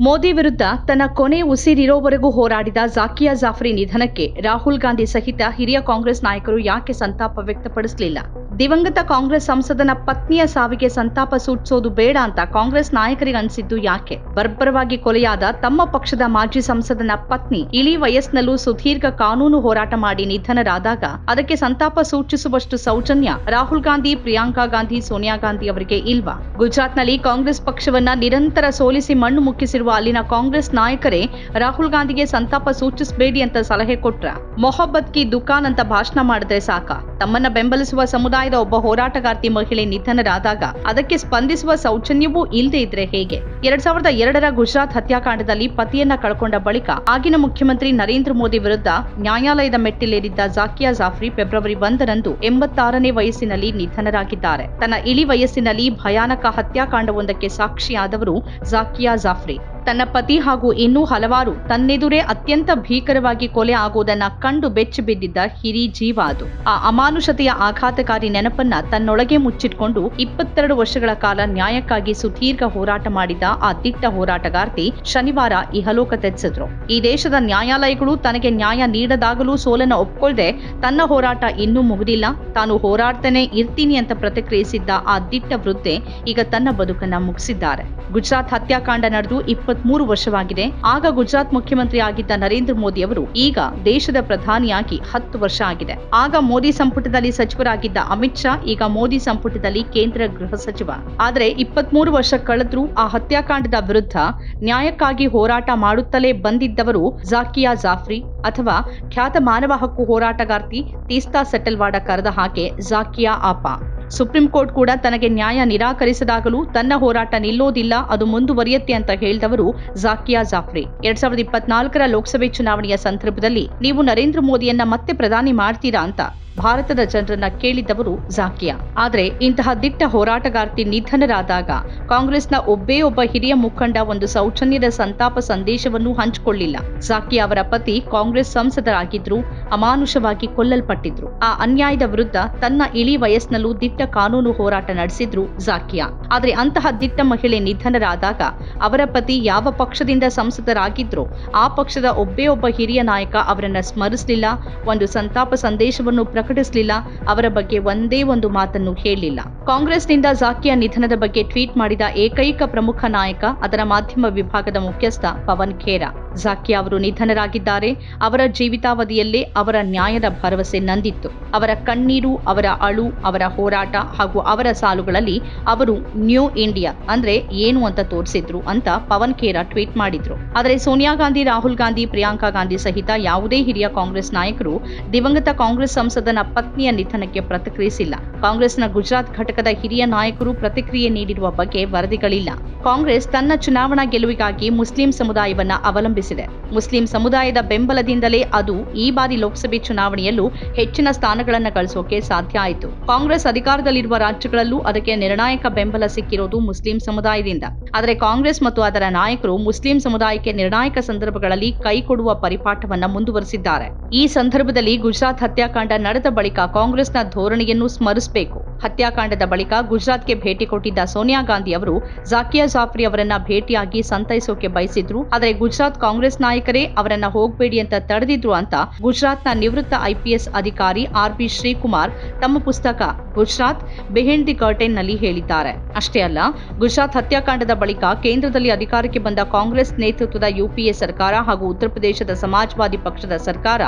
ಮೋದಿ ವಿರುದ್ಧ ತನ್ನ ಕೊನೆ ಉಸಿರಿರೋವರೆಗೂ ಹೋರಾಡಿದ ಜಾಕಿಯಾ ಜಾಫ್ರಿ ನಿಧನಕ್ಕೆ ರಾಹುಲ್ ಗಾಂಧಿ ಸಹಿತ ಹಿರಿಯ ಕಾಂಗ್ರೆಸ್ ನಾಯಕರು ಯಾಕೆ ಸಂತಾಪ ವ್ಯಕ್ತಪಡಿಸಲಿಲ್ಲ? ದಿವಂಗತ ಕಾಂಗ್ರೆಸ್ ಸಂಸದನ ಪತ್ನಿಯ ಸಾವಿಗೆ ಸಂತಾಪ ಸೂಚಿಸೋದು ಬೇಡ ಅಂತ ಕಾಂಗ್ರೆಸ್ ನಾಯಕರಿಗೆ ಅನಿಸಿದ್ದು ಯಾಕೆ? ಬರ್ಬರವಾಗಿ ಕೊಲೆಯಾದ ತಮ್ಮ ಪಕ್ಷದ ಮಾಜಿ ಸಂಸದನ ಪತ್ನಿ ಇಳಿ ವಯಸ್ಸಿನಲ್ಲೂ ಸುದೀರ್ಘ ಕಾನೂನು ಹೋರಾಟ ಮಾಡಿ ನಿಧನರಾದಾಗ ಅದಕ್ಕೆ ಸಂತಾಪ ಸೂಚಿಸುವಷ್ಟು ಸೌಜನ್ಯ ರಾಹುಲ್ ಗಾಂಧಿ, ಪ್ರಿಯಾಂಕಾ ಗಾಂಧಿ, ಸೋನಿಯಾ ಗಾಂಧಿ ಅವರಿಗೆ ಇಲ್ವಾ? ಗುಜರಾತ್ನಲ್ಲಿ ಕಾಂಗ್ರೆಸ್ ಪಕ್ಷವನ್ನ ನಿರಂತರ ಸೋಲಿಸಿ ಮಣ್ಣು ಮುಕ್ಕಿಸಿರುವ ಅಲ್ಲಿನ ಕಾಂಗ್ರೆಸ್ ನಾಯಕರೇ ರಾಹುಲ್ ಗಾಂಧಿಗೆ ಸಂತಾಪ ಸೂಚಿಸಬೇಡಿ ಅಂತ ಸಲಹೆ ಕೊಟ್ರ? ಮೊಹಬ್ಬತ್ ಕಿ ದುಕಾನ್ ಅಂತ ಭಾಷಣ ಮಾಡಿದ್ರೆ ಸಾಕ? ತಮ್ಮನ್ನ ಬೆಂಬಲಿಸುವ ಸಮುದಾಯದ ಒಬ್ಬ ಹೋರಾಟಗಾರ್ತಿ ಮಹಿಳೆ ನಿಧನರಾದಾಗ ಅದಕ್ಕೆ ಸ್ಪಂದಿಸುವ ಸೌಜನ್ಯವೂ ಇಲ್ಲದೆ ಇದ್ರೆ ಹೇಗೆ? ಎರಡ್ ಸಾವಿರದ ಎರಡರ ಗುಜರಾತ್ ಹತ್ಯಾಕಾಂಡದಲ್ಲಿ ಪತಿಯನ್ನ ಕಳ್ಕೊಂಡ ಬಳಿಕ ಆಗಿನ ಮುಖ್ಯಮಂತ್ರಿ ನರೇಂದ್ರ ಮೋದಿ ವಿರುದ್ಧ ನ್ಯಾಯಾಲಯದ ಮೆಟ್ಟಿಲೇರಿದ್ದ ಜಾಕಿಯಾ ಜಾಫ್ರಿ ಫೆಬ್ರವರಿ ಒಂದರಂದು ಎಂಬತ್ತಾರನೇ ವಯಸ್ಸಿನಲ್ಲಿ ನಿಧನರಾಗಿದ್ದಾರೆ. ತನ್ನ ಇಳಿ ವಯಸ್ಸಿನಲ್ಲಿ ಭಯಾನಕ ಹತ್ಯಾಕಾಂಡವೊಂದಕ್ಕೆ ಸಾಕ್ಷಿಯಾದವರು ಜಾಕಿಯಾ ಜಾಫ್ರಿ. ತನ್ನ ಪತಿ ಹಾಗೂ ಇನ್ನೂ ಹಲವಾರು ತನ್ನೆದುರೇ ಅತ್ಯಂತ ಭೀಕರವಾಗಿ ಕೊಲೆ ಆಗುವುದನ್ನ ಕಂಡು ಬೆಚ್ಚಿ ಬಿದ್ದಿದ್ದ ಹಿರಿ ಜೀವ ಅದು. ಆ ಅಮಾನುಷತೆಯ ಆಘಾತಕಾರಿ ನೆನಪನ್ನ ತನ್ನೊಳಗೆ ಮುಚ್ಚಿಟ್ಕೊಂಡು ಇಪ್ಪತ್ತೆರಡು ವರ್ಷಗಳ ಕಾಲ ನ್ಯಾಯಕ್ಕಾಗಿ ಸುದೀರ್ಘ ಹೋರಾಟ ಮಾಡಿದ ಆ ದಿಟ್ಟ ಹೋರಾಟಗಾರ್ತಿ ಶನಿವಾರ ಇಹಲೋಕ ತೆರೆಸಿದ್ರು. ಈ ದೇಶದ ನ್ಯಾಯಾಲಯಗಳು ತನಗೆ ನ್ಯಾಯ ನೀಡದಾಗಲೂ ಸೋಲನ್ನ ಒಪ್ಕೊಳ್ದೆ ತನ್ನ ಹೋರಾಟ ಇನ್ನೂ ಮುಗಿದಿಲ್ಲ. ತಾನು ಹೋರಾಡ್ತಾನೆ, ಇರ್ತೀನಿ ಅಂತ ಪ್ರತಿಕ್ರಿಯಿಸಿದ್ದ ಆ ದಿಟ್ಟ ವೃದ್ಧೆ ಈಗ ತನ್ನ ಬದುಕನ್ನ ಮುಗಿಸಿದ್ದಾರೆ. ಗುಜರಾತ್ ಹತ್ಯಾಕಾಂಡ ನಡೆದು ಇಪ್ಪತ್ಮೂರು ವರ್ಷವಾಗಿದೆ. ಆಗ ಗುಜರಾತ್ ಮುಖ್ಯಮಂತ್ರಿ ಆಗಿದ್ದ ನರೇಂದ್ರ ಮೋದಿ ಅವರು ಈಗ ದೇಶದ ಪ್ರಧಾನಿಯಾಗಿ ಹತ್ತು ವರ್ಷ ಆಗಿದೆ. ಆಗ ಮೋದಿ ಸಂಪುಟದಲ್ಲಿ ಸಚಿವರಾಗಿದ್ದ ಅಮಿತ್ ಶಾ ಈಗ ಮೋದಿ ಸಂಪುಟದಲ್ಲಿ ಕೇಂದ್ರ ಗೃಹ ಸಚಿವ. ಆದರೆ ಇಪ್ಪತ್ಮೂರು ವರ್ಷ ಕಳೆದ್ರೂ ಆ ಹತ್ಯಾಕಾಂಡದ ವಿರುದ್ಧ ನ್ಯಾಯಕ್ಕಾಗಿ ಹೋರಾಟ ಮಾಡುತ್ತಲೇ ಬಂದಿದ್ದವರು ಜಾಕಿಯಾ ಜಾಫ್ರಿ ಅಥವಾ ಖ್ಯಾತ ಮಾನವ ಹಕ್ಕು ಹೋರಾಟಗಾರ್ತಿ ತೀಸ್ತಾ ಸೆಟಲ್ವಾಡ ಕರೆದ ಹಾಗೆ ಜಾಕಿಯಾ ಆಪಾ. ಸುಪ್ರೀಂ ಕೋರ್ಟ್ ಕೂಡ ತನಗೆ ನ್ಯಾಯ ನಿರಾಕರಿಸಿದಾಗಲೂ ತನ್ನ ಹೋರಾಟ ನಿಲ್ಲೋದಿಲ್ಲ, ಅದು ಮುಂದುವರಿಯುತ್ತೆ ಅಂತ ಹೇಳಿದವರು ಜಾಕಿಯಾ ಜಾಫ್ರಿ. ಎರಡ್ ಸಾವಿರದ ಇಪ್ಪತ್ನಾಲ್ಕರ ಲೋಕಸಭೆ ಚುನಾವಣೆಯ ಸಂದರ್ಭದಲ್ಲಿ ನೀವು ನರೇಂದ್ರ ಮೋದಿಯನ್ನ ಮತ್ತೆ ಪ್ರಧಾನಿ ಮಾಡ್ತೀರಾ ಅಂತ ಭಾರತದ ಜನರನ್ನ ಕೇಳಿದವರು ಜಾಕಿಯಾ. ಆದ್ರೆ ಇಂತಹ ದಿಟ್ಟ ಹೋರಾಟಗಾರ್ತಿ ನಿಧನರಾದಾಗ ಕಾಂಗ್ರೆಸ್ನ ಒಬ್ಬೇ ಒಬ್ಬ ಹಿರಿಯ ಮುಖಂಡ ಒಂದು ಸೌಜನ್ಯದ ಸಂತಾಪ ಸಂದೇಶವನ್ನು ಹಂಚಿಕೊಳ್ಳಿಲ್ಲ. ಜಾಕಿಯಾ ಅವರ ಪತಿ ಕಾಂಗ್ರೆಸ್ ಸಂಸದರಾಗಿದ್ರು ಅಮಾನುಷವಾಗಿ ಕೊಲ್ಲಲ್ಪಟ್ಟಿದ್ರು. ಆ ಅನ್ಯಾಯದ ವಿರುದ್ಧ ತನ್ನ ಇಳಿ ವಯಸ್ಸಿನಲ್ಲೂ ದಿಟ್ಟ ಕಾನೂನು ಹೋರಾಟ ನಡೆಸಿದ್ರು ಜಾಕಿಯಾ. ಆದ್ರೆ ಅಂತಹ ದಿಟ್ಟ ಮಹಿಳೆ ನಿಧನರಾದಾಗ ಅವರ ಪತಿ ಯಾವ ಪಕ್ಷದಿಂದ ಸಂಸದರಾಗಿದ್ರು ಆ ಪಕ್ಷದ ಒಬ್ಬೇ ಒಬ್ಬ ಹಿರಿಯ ನಾಯಕ ಅವರನ್ನ ಸ್ಮರಿಸಲಿಲ್ಲ. ಒಂದು ಸಂತಾಪ ಸಂದೇಶವನ್ನು ಪ್ರಕಟಿಸಲಿಲ್ಲ ಅವರ ಬಗ್ಗೆ ಒಂದೇ ಒಂದು ಮಾತನ್ನು ಹೇಳಲಿಲ್ಲ ಕಾಂಗ್ರೆಸ್ನಿಂದ ಝಾಕಿಯ ನಿಧನದ ಬಗ್ಗೆ ಟ್ವೀಟ್ ಮಾಡಿದ ಏಕೈಕ ಪ್ರಮುಖ ನಾಯಕ, ಅದರ ಮಾಧ್ಯಮ ವಿಭಾಗದ ಮುಖ್ಯಸ್ಥ ಪವನ್ ಖೇರಾ. ಜಾಕಿಯಾ ಅವರು ನಿಧನರಾಗಿದ್ದಾರೆ. ಅವರ ಜೀವಿತಾವಧಿಯಲ್ಲೇ ಅವರ ನ್ಯಾಯದ ಭರವಸೆ ನಂದಿತ್ತು. ಅವರ ಕಣ್ಣೀರು, ಅವರ ಅಳು, ಅವರ ಹೋರಾಟ ಹಾಗೂ ಅವರ ಸಾಲುಗಳಲ್ಲಿ ಅವರು ನ್ಯೂ ಇಂಡಿಯಾ ಅಂದ್ರೆ ಏನು ಅಂತ ತೋರಿಸಿದ್ರು ಅಂತ ಪವನ್ ಖೇರಾ ಟ್ವೀಟ್ ಮಾಡಿದ್ರು. ಆದರೆ ಸೋನಿಯಾ ಗಾಂಧಿ, ರಾಹುಲ್ ಗಾಂಧಿ, ಪ್ರಿಯಾಂಕಾ ಗಾಂಧಿ ಸಹಿತ ಯಾವುದೇ ಹಿರಿಯ ಕಾಂಗ್ರೆಸ್ ನಾಯಕರು ದಿವಂಗತ ಕಾಂಗ್ರೆಸ್ ಸಂಸದನ ಪತ್ನಿಯ ನಿಧನಕ್ಕೆ ಪ್ರತಿಕ್ರಿಯಿಸಿಲ್ಲ. ಕಾಂಗ್ರೆಸ್ನ ಗುಜರಾತ್ ಘಟಕದ ಹಿರಿಯ ನಾಯಕರು ಪ್ರತಿಕ್ರಿಯೆ ನೀಡಿರುವ ಬಗ್ಗೆ ವರದಿಗಳಿಲ್ಲ. ಕಾಂಗ್ರೆಸ್ ತನ್ನ ಚುನಾವಣಾ ಗೆಲುವಿಗಾಗಿ ಮುಸ್ಲಿಂ ಸಮುದಾಯವನ್ನು ಅವಲಂಬಿಸಿದೆ. ಮುಸ್ಲಿಂ ಸಮುದಾಯದ ಬೆಂಬಲದಿಂದಲೇ ಅದು ಈ ಬಾರಿ ಲೋಕಸಭೆ ಚುನಾವಣೆಯಲ್ಲೂ ಹೆಚ್ಚಿನ ಸ್ಥಾನಗಳನ್ನು ಗಳಿಸೋಕೆ ಸಾಧ್ಯ ಆಯಿತು. ಕಾಂಗ್ರೆಸ್ ಅಧಿಕಾರದಲ್ಲಿರುವ ರಾಜ್ಯಗಳಲ್ಲೂ ಅದಕ್ಕೆ ನಿರ್ಣಾಯಕ ಬೆಂಬಲ ಸಿಕ್ಕಿರೋದು ಮುಸ್ಲಿಂ ಸಮುದಾಯದಿಂದ. ಆದರೆ ಕಾಂಗ್ರೆಸ್ ಮತ್ತು ಅದರ ನಾಯಕರು ಮುಸ್ಲಿಂ ಸಮುದಾಯಕ್ಕೆ ನಿರ್ಣಾಯಕ ಸಂದರ್ಭಗಳಲ್ಲಿ ಕೈಕೊಡುವ ಪರಿಪಾಠವನ್ನು ಪರಿಪಾಠವನ್ನ ಮುಂದುವರೆಸಿದ್ದಾರೆ. ಈ ಸಂದರ್ಭದಲ್ಲಿ ಗುಜರಾತ್ ಹತ್ಯಾಕಾಂಡ ನಡೆದ ಬಳಿಕ ಕಾಂಗ್ರೆಸ್ನ ಧೋರಣೆಯನ್ನು ಸ್ಮರಿಸಬೇಕು. ಹತ್ಯಾಕಾಂಡದ ಬಳಿಕ ಗುಜರಾತ್ಗೆ ಭೇಟಿ ಕೊಟ್ಟಿದ್ದ ಸೋನಿಯಾ ಗಾಂಧಿ ಅವರು ಜಾಕಿಯಾ ಜಾಫ್ರಿ ಅವರನ್ನ ಭೇಟಿಯಾಗಿ ಸಂತೈಸೋಕೆ ಬಯಸಿದ್ರು. ಆದರೆ ಗುಜರಾತ್ ಕಾಂಗ್ರೆಸ್ ನಾಯಕರೇ ಅವರನ್ನ ಹೋಗಬೇಡಿ ಅಂತ ತಡೆದಿದ್ರು ಅಂತ ಗುಜರಾತ್ನ ನಿವೃತ್ತ ಐಪಿಎಸ್ ಅಧಿಕಾರಿ ಆರ್ ಬಿ ಶ್ರೀಕುಮಾರ್ ತಮ್ಮ ಪುಸ್ತಕ ಗುಜರಾತ್ ಬಿಹೈಂಡ್ ದಿ ಕರ್ಟೆನ್ನಲ್ಲಿ ಹೇಳಿದ್ದಾರೆ. ಅಷ್ಟೇ ಅಲ್ಲ, ಗುಜರಾತ್ ಹತ್ಯಾಕಾಂಡದ ಬಳಿಕ ಕೇಂದ್ರದಲ್ಲಿ ಅಧಿಕಾರಕ್ಕೆ ಬಂದ ಕಾಂಗ್ರೆಸ್ ನೇತೃತ್ವದ ಯುಪಿಎ ಸರ್ಕಾರ ಹಾಗೂ ಉತ್ತರ ಪ್ರದೇಶದ ಸಮಾಜವಾದಿ ಪಕ್ಷದ ಸರ್ಕಾರ,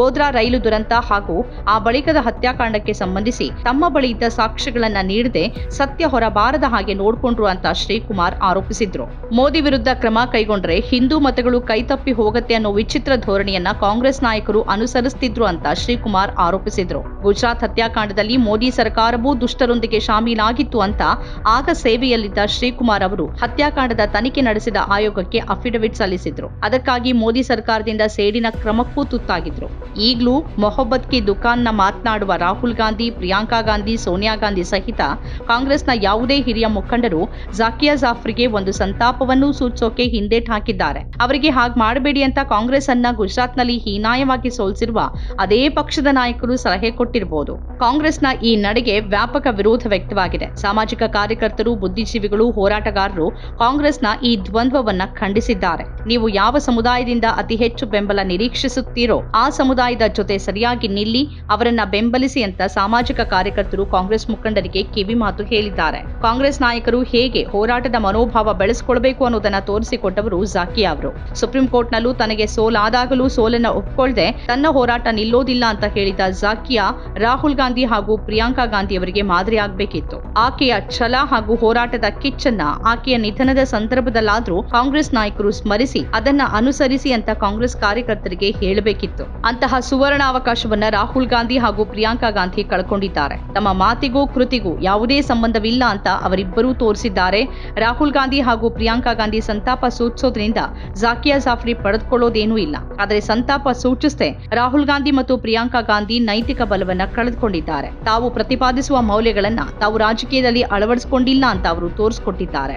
ಗೋಧ್ರಾ ರೈಲು ದುರಂತ ಹಾಗೂ ಆ ಬಳಿಕದ ಹತ್ಯಾಕಾಂಡಕ್ಕೆ ಸಂಬಂಧಿಸಿ ತಮ್ಮ ಬಳಿ ಇದ್ದ ಸಾಕ್ಷ್ಯಗಳನ್ನ ನೀಡದೆ ಸತ್ಯ ಹೊರಬಾರದ ಹಾಗೆ ನೋಡ್ಕೊಂಡ್ರು ಅಂತ ಶ್ರೀಕುಮಾರ್ ಆರೋಪಿಸಿದ್ರು. ಮೋದಿ ವಿರುದ್ಧ ಕ್ರಮ ಕೈಗೊಂಡ್ರೆ ಹಿಂದೂ ಮತಗಳು ಕೈತಪ್ಪಿ ಹೋಗತ್ತೆ ಅನ್ನೋ ವಿಚಿತ್ರ ಧೋರಣೆಯನ್ನ ಕಾಂಗ್ರೆಸ್ ನಾಯಕರು ಅನುಸರಿಸುತ್ತಿದ್ರು ಅಂತ ಶ್ರೀಕುಮಾರ್ ಆರೋಪಿಸಿದ್ರು. ಗುಜರಾತ್ ಹತ್ಯಾಕಾಂಡದಲ್ಲಿ ಮೋದಿ ಸರ್ಕಾರವೂ ದುಷ್ಟರೊಂದಿಗೆ ಶಾಮೀಲಾಗಿತ್ತು ಅಂತ ಆಗ ಸೇವೆಯಲ್ಲಿದ್ದ ಶ್ರೀಕುಮಾರ್ ಅವರು ಹತ್ಯಾಕಾಂಡದ ತನಿಖೆ ನಡೆಸಿದ ಆಯೋಗಕ್ಕೆ ಅಫಿಡವಿಟ್ ಸಲ್ಲಿಸಿದ್ರು. ಅದಕ್ಕಾಗಿ ಮೋದಿ ಸರ್ಕಾರದಿಂದ ಸೇಡಿನ ಕ್ರಮಕ್ಕೂ ತುತ್ತಾಗಿದ್ರು. ಈಗಲೂ ಮೊಹಬ್ಬತ್ ಕಿ ದುಕಾನ್ನ ಮಾತನಾಡುವ ರಾಹುಲ್ ಗಾಂಧಿ, ಪ್ರಿಯಾಂಕಾ ಗಾಂಧಿ, ಸೋನಿಯಾ ಸೋನಿಯಾ ಗಾಂಧಿ ಸಹಿತ ಕಾಂಗ್ರೆಸ್ನ ಯಾವುದೇ ಹಿರಿಯ ಮುಖಂಡರು ಜಾಕಿಯಾ ಜಾಫ್ರಿಗೆ ಒಂದು ಸಂತಾಪವನ್ನು ಸೂಚಿಸೋಕೆ ಹಿಂದೇಟ್ ಹಾಕಿದ್ದಾರೆ. ಅವರಿಗೆ ಹಾಗೆ ಮಾಡಬೇಡಿ ಅಂತ ಕಾಂಗ್ರೆಸ್ ಅನ್ನ ಗುಜರಾತ್ನಲ್ಲಿ ಹೀನಾಯವಾಗಿ ಸೋಲಿಸಿರುವ ಅದೇ ಪಕ್ಷದ ನಾಯಕರು ಸಲಹೆ ಕೊಟ್ಟಿರಬಹುದು ಕಾಂಗ್ರೆಸ್ನ ಈ ನಡೆಗೆ ವ್ಯಾಪಕ ವಿರೋಧ ವ್ಯಕ್ತವಾಗಿದೆ. ಸಾಮಾಜಿಕ ಕಾರ್ಯಕರ್ತರು, ಬುದ್ಧಿಜೀವಿಗಳು, ಹೋರಾಟಗಾರರು ಕಾಂಗ್ರೆಸ್ನ ಈ ದ್ವಂದ್ವವನ್ನ ಖಂಡಿಸಿದ್ದಾರೆ. ನೀವು ಯಾವ ಸಮುದಾಯದಿಂದ ಅತಿ ಹೆಚ್ಚು ಬೆಂಬಲ ನಿರೀಕ್ಷಿಸುತ್ತೀರೋ ಆ ಸಮುದಾಯದ ಜೊತೆ ಸರಿಯಾಗಿ ನಿಲ್ಲಿ, ಅವರನ್ನ ಬೆಂಬಲಿಸಿ ಅಂತ ಸಾಮಾಜಿಕ ಕಾರ್ಯಕರ್ತರು ಕಾಂಗ್ರೆಸ್ ಮುಖಂಡರಿಗೆ ಕಿವಿ ಮಾತು ಹೇಳಿದ್ದಾರೆ. ಕಾಂಗ್ರೆಸ್ ನಾಯಕರು ಹೇಗೆ ಹೋರಾಟದ ಮನೋಭಾವ ಬೆಳೆಸಿಕೊಳ್ಳಬೇಕು ಅನ್ನೋದನ್ನ ತೋರಿಸಿಕೊಟ್ಟವರು ಜಾಕಿಯಾ ಅವರು. ಸುಪ್ರೀಂ ಕೋರ್ಟ್ನಲ್ಲೂ ತನಗೆ ಸೋಲಾದಾಗಲೂ ಸೋಲನ್ನ ಒಪ್ಪಿಕೊಳ್ಳದೆ ತನ್ನ ಹೋರಾಟ ನಿಲ್ಲೋದಿಲ್ಲ ಅಂತ ಹೇಳಿದ ಜಾಕಿಯಾ, ರಾಹುಲ್ ಗಾಂಧಿ ಹಾಗೂ ಪ್ರಿಯಾಂಕಾ ಗಾಂಧಿ ಅವರಿಗೆ ಮಾದರಿಯಾಗಬೇಕಿತ್ತು ಆಕೆಯ ಛಲ ಹಾಗೂ ಹೋರಾಟದ ಕಿಚ್ಚನ್ನ ಆಕೆಯ ನಿಧನದ ಸಂದರ್ಭದಲ್ಲಾದ್ರೂ ಕಾಂಗ್ರೆಸ್ ನಾಯಕರು ಸ್ಮರಿಸಿ ಅದನ್ನ ಅನುಸರಿಸಿ ಅಂತ ಕಾಂಗ್ರೆಸ್ ಕಾರ್ಯಕರ್ತರಿಗೆ ಹೇಳಬೇಕಿತ್ತು. ಅಂತಹ ಸುವರ್ಣ ಅವಕಾಶವನ್ನ ರಾಹುಲ್ ಗಾಂಧಿ ಹಾಗೂ ಪ್ರಿಯಾಂಕಾ ಗಾಂಧಿ ಕಳ್ಕೊಂಡಿದ್ದಾರೆ. ತಮ್ಮ ಮಾತಿಗೂ ಕೃತಿಗೂ ಯಾವುದೇ ಸಂಬಂಧವಿಲ್ಲ ಅಂತ ಅವರಿಬ್ಬರೂ ತೋರಿಸಿದ್ದಾರೆ. ರಾಹುಲ್ ಗಾಂಧಿ ಹಾಗೂ ಪ್ರಿಯಾಂಕಾ ಗಾಂಧಿ ಸಂತಾಪ ಸೂಚಿಸೋದ್ರಿಂದ ಜಾಕಿಯಾ ಜಾಫ್ರಿ ಪಡೆದುಕೊಳ್ಳೋದೇನೂ ಇಲ್ಲ. ಆದರೆ ಸಂತಾಪ ಸೂಚಿಸದೆ ರಾಹುಲ್ ಗಾಂಧಿ ಮತ್ತು ಪ್ರಿಯಾಂಕಾ ಗಾಂಧಿ ನೈತಿಕ ಬಲವನ್ನ ಕಳೆದುಕೊಂಡಿದ್ದಾರೆ. ತಾವು ಪ್ರತಿಪಾದಿಸುವ ಮೌಲ್ಯಗಳನ್ನ ತಾವು ರಾಜಕೀಯದಲ್ಲಿ ಅಳವಡಿಸಿಕೊಂಡಿಲ್ಲ ಅಂತ ಅವರು ತೋರಿಸಿಕೊಟ್ಟಿದ್ದಾರೆ.